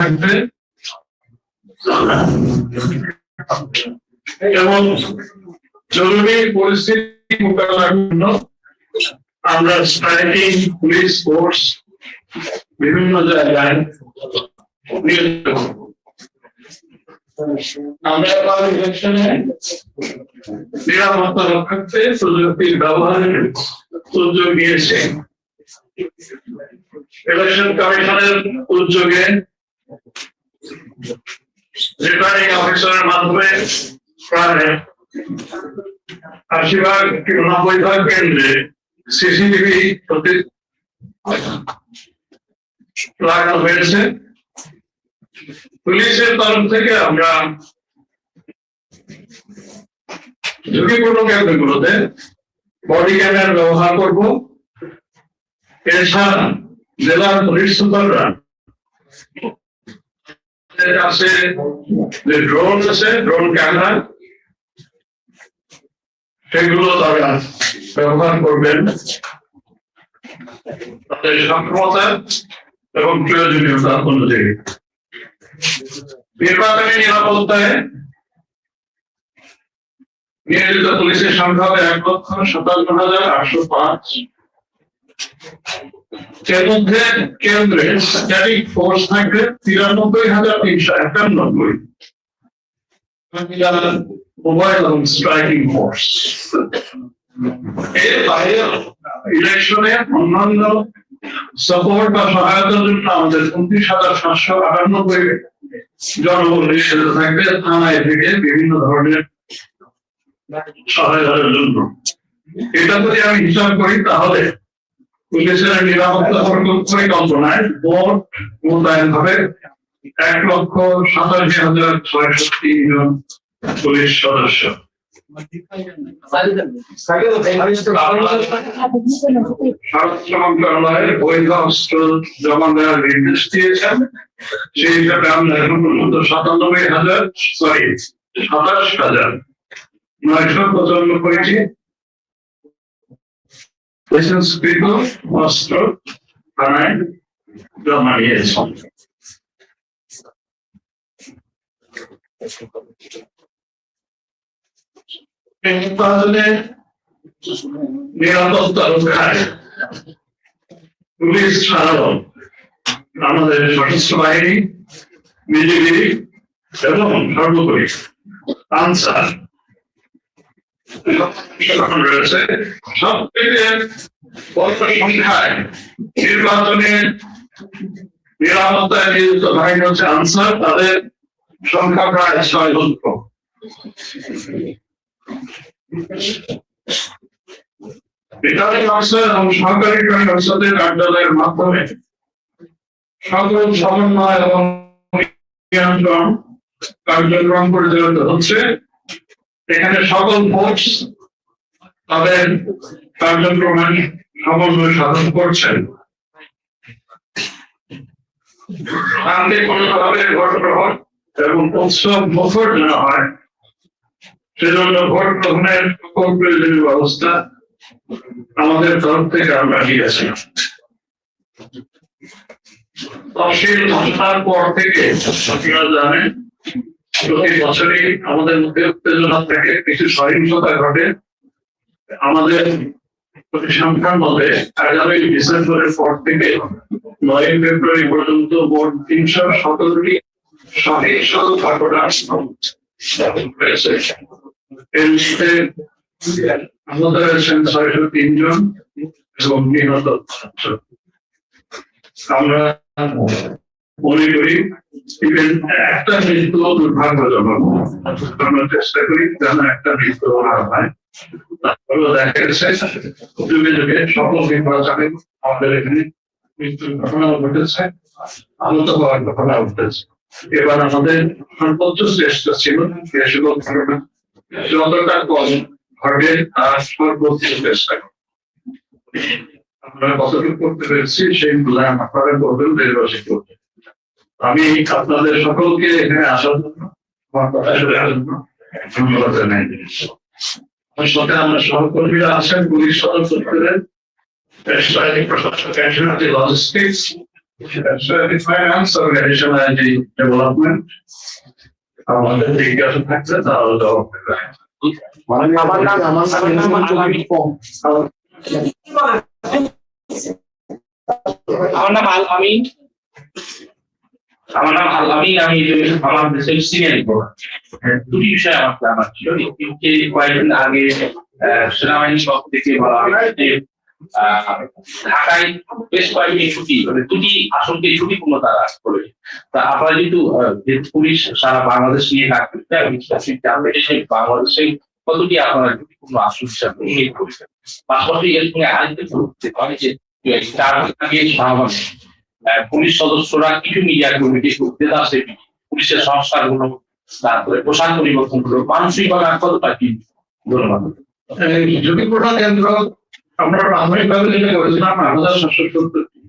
থাকবে এবং জরুরি পরিস্থিতি মোকাবেলার জন্য আমরা স্ট্রাইকিং পুলিশ ফোর্স বিভিন্ন জায়গায় ইলেকশনে উদ্যোগে রিটার্নিং অফিসারের মাধ্যমে প্রায় নব্বই ভাগ কেন্দ্রে সিসিটিভি লাগানো হয়েছে। পুলিশের তরফ থেকে আমরা ঝুঁকিপূর্ণ কেন্দ্রগুলোতে বডি ক্যামেরা ব্যবহার করব। এছাড়া জেলার পুলিশ সুপাররা কাছে যে ড্রোন আছে ড্রোন ক্যামেরা সেগুলো তারা ব্যবহার করবেন। তাদের সক্ষমতা এবং প্রয়োজনীয়তা অনুযায়ী। নির্বাচনী নিরাপত্তায় নিয়োজিত পুলিশের সংখ্যা এক লক্ষ সাতান্ন হাজার আটশো পাঁচ। মধ্যে কেন্দ্রে স্ট্যাটিক ফোর্স থাকবে তিরানব্বই হাজার তিনশো একানব্বই। মোবাইল এবং স্ট্রাইকিং ফোর্স এর বাইরে ইলেকশনে অন্যান্য সাপোর্ট বা সহায়তার জন্য আমাদের উনত্রিশ হাজার সাতশো আটানব্বই জনবল নিষেধ থাকবে থানায় থেকে বিভিন্ন ধরনের সহায়তার জন্য। এটা যদি আমি হিসাব করি তাহলে পুলিশের নিরাপত্তা পরিকল্পনায় ভোট মোতায়েন হবে এক লক্ষ সাতাশি হাজার তিন জন পুলিশ সদস্য। স্বরাষ্ট্র নির্দেশ দিয়েছেন। সেই সাতানব্বই হাজার, সরি, সাতাশ হাজার নয়শো পঁচান্ন লাইসেন্সকৃত অস্ত্র থানায় জমা নিয়েছে তাহলে নিরাপত্তা রক্ষায় পুলিশ ছাড়াও আমাদের সশস্ত্র বাহিনী বিজেপি এবং সর্বোপরি আনসার রয়েছে। সব থেকে সংখ্যায় নির্বাচনে নিরাপত্তায় নিয়োজিত বাহিনী হচ্ছে আনসার, তাদের সংখ্যা প্রায় ছয় লক্ষ রিটার্নিং অফিসার এবং সহকারী রিটার্নিং অফিসারদের কার্যালয়ের মাধ্যমে সকল সমন্বয় এবং কার্যক্রম পরিচালিত হচ্ছে। এখানে সকল ফোর্স তাদের কার্যক্রমের সমন্বয় সাধন করছেন। ভোট গ্রহণ এবং উৎসব মুখর হয়, সেজন্য ভোট গ্রহণের প্রয়োজনীয় ব্যবস্থা আমাদের তরফ থেকে আমরা নিয়েছি তহসিল ঘোষণার পর থেকে আপনারা জানেন প্রতি বছরই আমাদের মধ্যে উত্তেজনা থেকে, কিছু সহিংসতা ঘটে। আমাদের পরিসংখ্যান মতে এগারোই ডিসেম্বরের পর থেকে নয় ফেব্রুয়ারি পর্যন্ত মোট তিনশো সতেরোটি সহিংস ঘটনা হয়েছে। এর মধ্যে হয়েছেন ছয়শো তিনজন এবং নিহত আমরা মনে করি ইভেন একটা মৃত্যু দুর্ভাগ্যজনক আমরা চেষ্টা করি, যেন একটা মৃত্যু না হয়। তারপরেও দেখা গেছে, যুগে যুগে সকল নির্বাচনে আমাদের এখানে মৃত্যুর ঘটনা ঘটেছে, আহত হওয়ার ঘটনা ঘটেছে। এবার আমাদের সর্বোচ্চ চেষ্টা ছিল এসব ঘটনা যতটা কম ঘটে, তার সর্বোচ্চ চেষ্টা করি। আমরা কতটুকু করতে পেরেছি সেইগুলো আপনারা করবেন, দেশবাসী করবেন। আমি আপনাদের সকলকে এখানে আসার জন্য আমার কথা শোনার জন্য ধন্যবাদ জানাই সাথে আমরা সহকর্মীরা আছেন police logistics finance organisational development আমাদের জিজ্ঞাসা থাকছে তাহলে জবাব দেবে। আমার নাম আমার নাম আমার নাম আল আমিন আমার নাম আল আমি আমার দেশের সিনিয়র দুটি বিষয় আমার জানা ছিল। একটি কয়েকদিন আগে সেনাবাহিনীর পক্ষ থেকে বলা হয়েছে যে ঢাকায় বেশ কয়েকটি ছুটি মানে দুটি আসনকে ছুটিপূর্ণ তারা করে। তা আপনারা যেহেতু পুলিশ সারা বাংলাদেশ নিয়ে কাজ করতে আমি বাংলাদেশে কতটি আপনারা ঝুঁকিপূর্ণ আসন হিসাবে উল্লেখ করেছেন। পাশাপাশি এর সঙ্গে আরেকটা যে চার আগে শাহবাগে পুলিশ সদস্যরা কিছু মিডিয়া কমিটি উদ্যোগ আছে পুলিশের সংস্কারগুলো তারপরে পোশাক পরিবর্তনগুলো মানসিকভাবে কতটা কি? ধন্যবাদ। এই ঝুঁকিপূর্ণ কেন্দ্র, আমরা প্রাথমিকভাবে যেটা করেছিলাম আট হাজার সাতশো সত্তরটি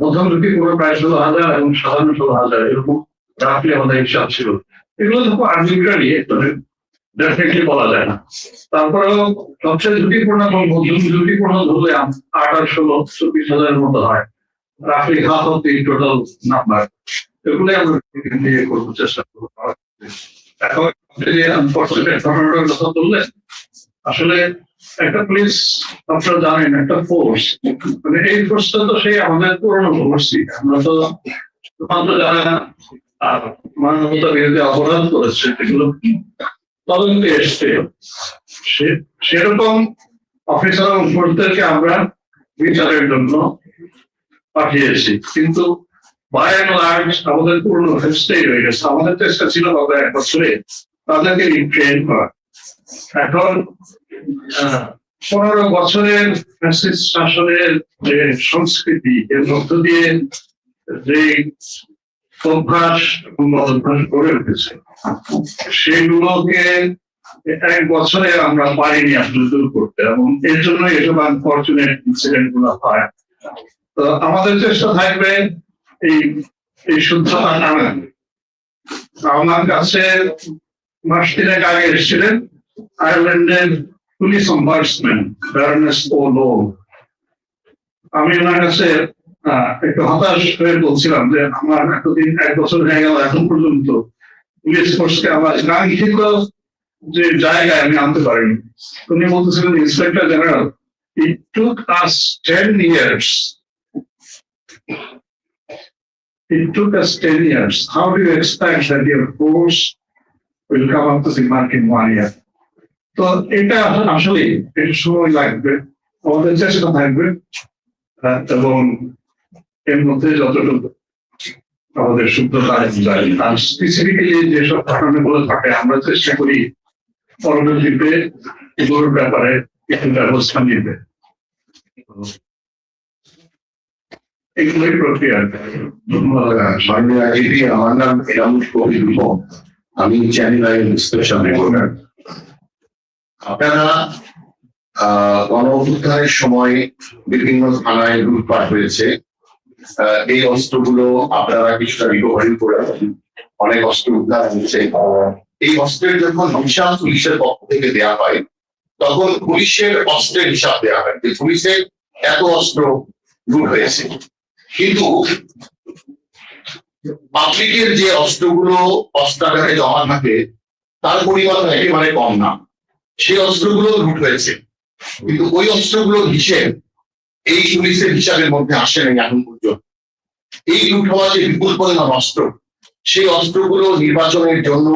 প্রথম ঝুঁকিপূর্ণ প্রায় ষোলো হাজার এবং সাধারণ ষোলো হাজার, এরকম রাফলি আমাদের হিসাব ছিল। এগুলো তো আর্বিট্রারি ডেফিনেটলি বলা যায় না। তারপরেও সবচেয়ে ঝুঁকিপূর্ণ এবং ঝুঁকিপূর্ণ ধরলে আট আর ষোলো, চব্বিশ হাজারের মতো হয়। রাফলি half of the total number এগুলো আমরা দিয়ে করব চেষ্টা করব। এখন যে আনফর্চুনেট ঘটনাটার কথা বললেন আসলে একটা পুলিশ আপনারা জানেন, একটা ফোর্স মানে এই ফোর্সটা তো সেই আমাদের পুরনো ফোর্সই আমরা তো শুধুমাত্র যারা মানবতা বিরোধী অপরাধ করেছে এগুলো তদন্তে এসছে সেরকম অফিসার ফোর্সদেরকে আমরা বিচারের জন্য পাঠিয়েছি কিন্তু বাই অ্যান্ড লার্জ আমাদের পুরনো ফেস্টেই রয়ে গেছে। আমাদের চেষ্টা ছিল গত এক বছরে। তাদেরকে রিট্রেন করা। এখন পনেরো বছরের শাসনের যে সংস্কৃতি, এর মধ্য দিয়ে যে অভ্যাস অভ্যাস গড়ে উঠেছে, সেগুলোকে এক বছরে আমরা পারিনি আসলে দূর করতে। এবং এর জন্য এসব আনফর্চুনেট ইনসিডেন্টগুলো হয়। তো আমাদের চেষ্টা থাকবে এই এই শুদ্ধতা আনা আমার কাছে মাস তিনেক আগে এসেছিলেন, আয়ারল্যান্ডের পুলিশ অম্বার্সম্যান ও লো আমি ওনার কাছে একটু হতাশ হয়ে বলছিলাম যে আমার এতদিন, এক বছর হয়ে গেল এখন পর্যন্ত পুলিশ ফোর্সকে আমার কাঙ্ক্ষিত যে জায়গায় আমি আনতে পারিনি। উনি বলতেছিলেন inspector general it took us 10 years it took us 10 years. How do you expect that your force will come up to the mark in one year? তো এটা আসলে একটু সময় লাগবে। আমাদের চেষ্টা থাকবে এবং এর মধ্যে যতটুকু আমাদের শুদ্ধতা যায় আর স্পেসিফিক্যালি যেসব ঘটনাগুলো থাকে, আমরা চেষ্টা করি পরবর্তীতে এগুলোর ব্যাপারে কিছু ব্যবস্থা নিতে। এগুলোই প্রক্রিয়া মাননীয় আইজিপি আমার নাম এরাম কবির আমি চ্যানেল আই স্পেশাল রিপোর্টার আপনারা গণ অভ্যুত্থানের সময় বিভিন্ন থানায় লুটপাট হয়েছে। এই অস্ত্রগুলো আপনারা কিছুটা রিকভারি করে অনেক অস্ত্র উদ্ধার হয়েছে এই অস্ত্রের যখন হিসাব পুলিশের পক্ষ থেকে দেওয়া হয়। তখন পুলিশের অস্ত্রের হিসাব দেওয়া হয় যে পুলিশের এত অস্ত্র লুট হয়েছে। কিন্তু পাবলিকের যে অস্ত্রগুলো অস্ত্রাগারে জমা থাকে, তার পরিমাণ একেবারে কম না। সেই অস্ত্রগুলো লুট হয়েছে। কিন্তু ওই অস্ত্রগুলোর হিসেব এই পুলিশের হিসাবের মধ্যে আসে নাই এখন পর্যন্ত। এই লুট হওয়া যে বিপুল পরিমাণ অস্ত্র, সেই অস্ত্রগুলো নির্বাচনের জন্য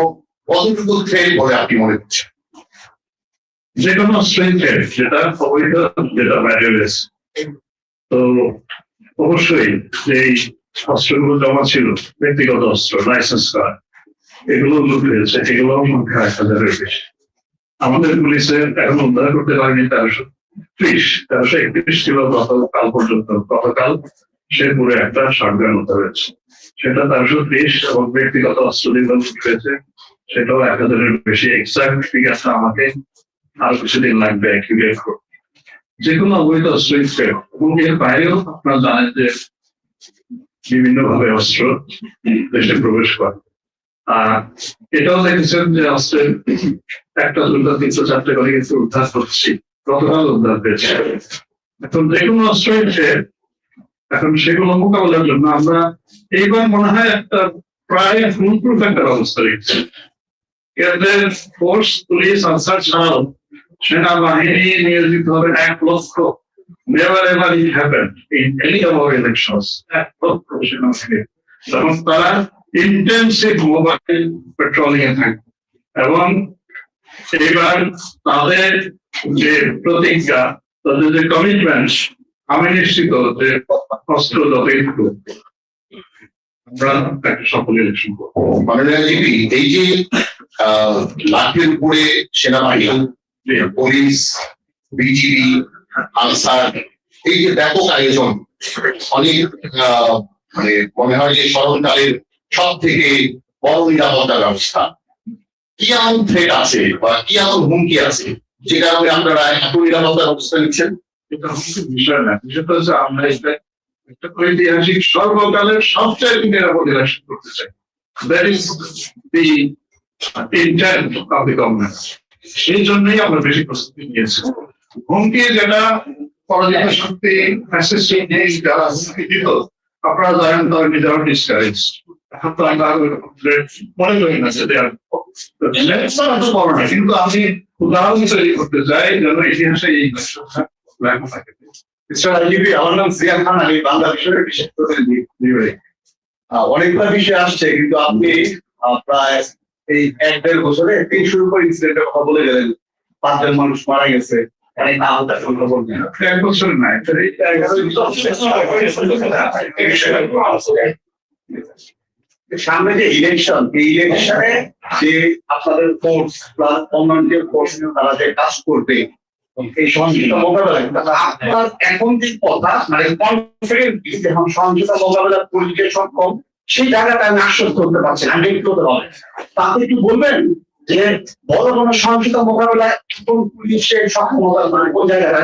কতটুকু থ্রেট বলে আপনি মনে করছেন? যে কোনো স্ট্রেংথের যেটা অবৈধ যেটা ব্যারিয়ারেস তো অবশ্যই এই অস্ত্রগুলো জমা ছিল, ব্যক্তিগত অস্ত্র লাইসেন্স করা এগুলো লুট হয়েছে, এগুলো সংখ্যা এক হাজারের বেশি। আমাদের পুলিশের এখন উদ্ধার করতে পারেনি তেরোশো ত্রিশ, তেরোশো একত্রিশ ছিল গতকাল পর্যন্ত। গতকাল সে পুরো একটা শটগান উদ্ধার হয়েছে। সেটা তেরোশো ত্রিশ এবং ব্যক্তিগত অস্ত্র যেগুলো লুট হয়েছে, সেটাও এক হাজারের বেশি। এক্সাক্ট ফিগারটা আমাকে আরও কিছুদিন লাগবে অ্যাক্টিভেট করতে। যে কোনো অবৈধ অস্ত্র ইনস্পেক্ট এবং এর বাইরেও আপনারা জানেন যে বিভিন্ন ভাবে অস্ত্র দেশে প্রবেশ করে। আর এটাও দেখেছেন যে অস্ত্রের একটা দুটো তিনশো চারটে করে কিন্তু উদ্ধার করছি গতকাল উদ্ধার পেয়েছে এখন যে কোনো অস্ত্র হচ্ছে এখন সেগুলো মোকাবেলার জন্য আমরা এইবার মনে হয় একটা প্রায় ফুলপ্রুফ একটা ব্যবস্থা রেখেছি। এদের ফোর্স পুলিশ আনসার ছাড়াও সেনাবাহিনী নিয়োজিত হবে এক লক্ষ। Never ever it happen in any our elections এক লক্ষ সেনাবাহিনী তখন তারা ইন্টেন্সিভ মোবাইল পেট্রোলিং এ থাকবে এবং এবার তাদের যে প্রতিজ্ঞা, তাদের যে কমিটমেন্ট আমি নিশ্চিত যে অস্ত্র যথেষ্ট আমরা সফল ইলেকশন করব। মাননীয় এই যে লাঠের উপরে সেনাবাহিনী পুলিশ বিজিবি আনসার, এই যে ব্যাপক আয়োজন, অনেক মানে মনে হয় যে স্মরণকালের সব থেকে বড় নিরাপত্তা ব্যবস্থা। কি এমন থ্রেট আছে বা কি এমন হুমকি আছে যে কারণে আপনারা এত নিরাপত্তা ব্যবস্থা নিচ্ছেন? এটা হচ্ছে বিষয় না, বিষয়টা হচ্ছে আমরা ঐতিহাসিক সর্বকালের সবচেয়ে নিরাপদ ইলেকশন করতে চাই। দ্যাট ইজ দি ইন্টেন্ট সেই জন্যই আমরা বেশি প্রস্তুতি নিয়েছি। হুমকি যেটা পরাজিত শক্তি ফ্যাসিস্ট নেই যারা আপনারা জানেন তো করি কিন্তু আমি উদাহরণ তৈরি করতে যেন খান, আমি বাংলাদেশের বিশেষ অনেকগুলো বিষয় আসছে, কিন্তু আপনি প্রায় এই এক দেড় বছরে তিনশোর উপর ইনসিডেন্টের কথা বলে গেলেন। পাঁচজন মানুষ মারা গেছে। এক বছর নাই সামনে যে ইলেকশন এই ইলেকশনে যে আপনাদের ফোর্স প্লাস অন্যান্য যে ফোর্স তারা যে কাজ করবে, এই সহিংসতা মোকাবেলায় তাহলে আপনার এখন যে কথা মানে কনফিডেন্ট যখন সহিংসতা মোকাবেলা করতে সক্ষম সেই জায়গাটা আমি আশ্বস্ত করতে পারছি হান্ড্রেড করতে হবে তাতে একটু বলবেন যে বড় কোনো সহিংসতা মোকাবেলায় এখন পুলিশের সক্ষমতা মানে কোন জায়গাটা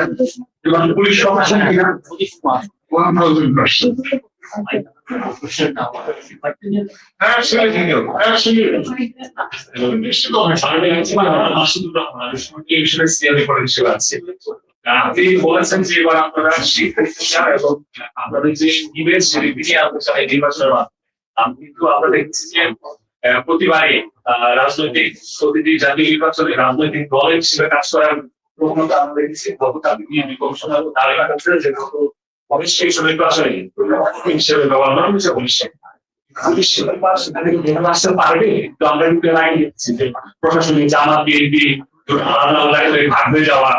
এবং পুলিশ সক্ষম কিনা? থাউজেন্ড পার্সেন্ট আপনি বলেছেন যে এবার আপনারা আপনাদের যে এই নির্বাচনের মাধ্যমে। কিন্তু আমরা দেখছি যে আহ, রাজনৈতিক প্রতিটি জাতীয় নির্বাচনে রাজনৈতিক দল হিসেবে কাজ করার প্রবণতা আমরা দেখছি। গতকাল বিএনপি কমিশনার তালিকা করছে যে অবশ্যই নির্বাচনে হিসেবে ব্যবহার করা হয়েছে আসতে পারবে? তো আমরা কিন্তু লাইন দিচ্ছি যে প্রশাসনিক জামাত বিএনপি ভাগ হয়ে যাওয়া